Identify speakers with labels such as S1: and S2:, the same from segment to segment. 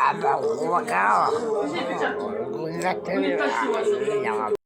S1: আবার ও না গুন্ডা থেকে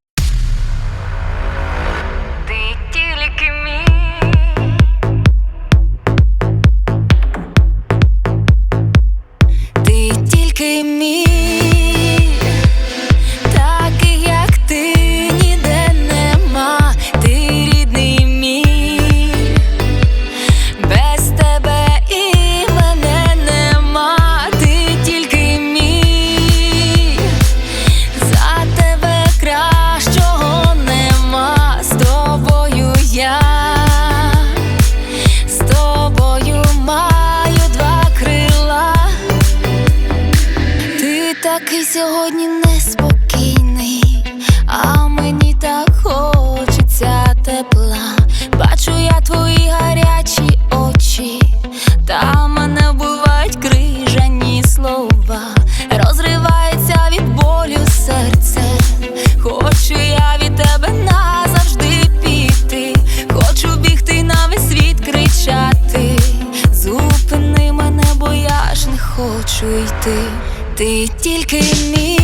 S1: такий сьогодні неспокійний, а мені так хочеться тепла. Бачу я твої гарячі очі, та мене вбивають крижані слова, розривається від болю серце. Хочу я від тебе назавжди піти, хочу бігти на весь світ кричати. Зупини мене, бо я ж не хочу йти. Ти тільки мій,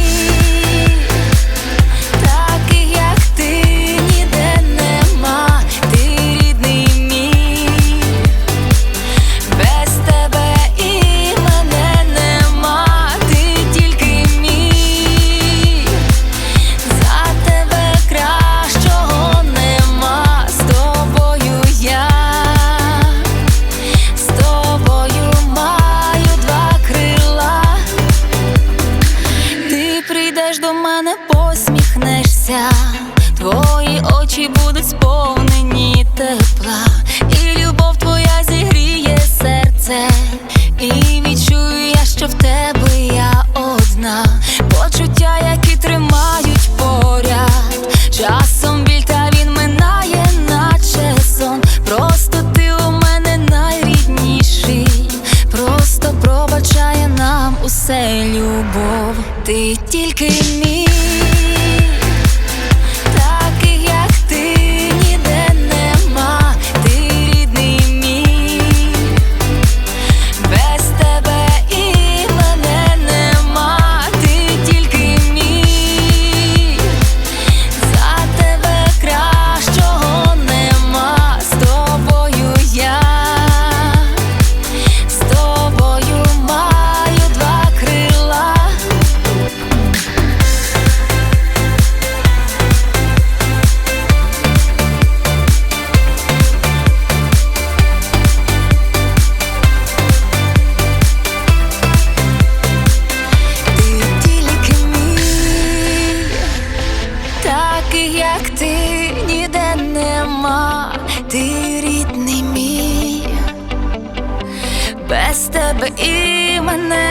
S1: очі будуть сповнені тепла, і любов твоя зігріє серце. І відчую я, що в тебе я одна. Почуття, які тримають поряд. Часом біль та він минає, наче сон. Просто ти у мене найрідніший. Просто пробачає нам усе любов. Ти ти рідний мій, без тебе і мене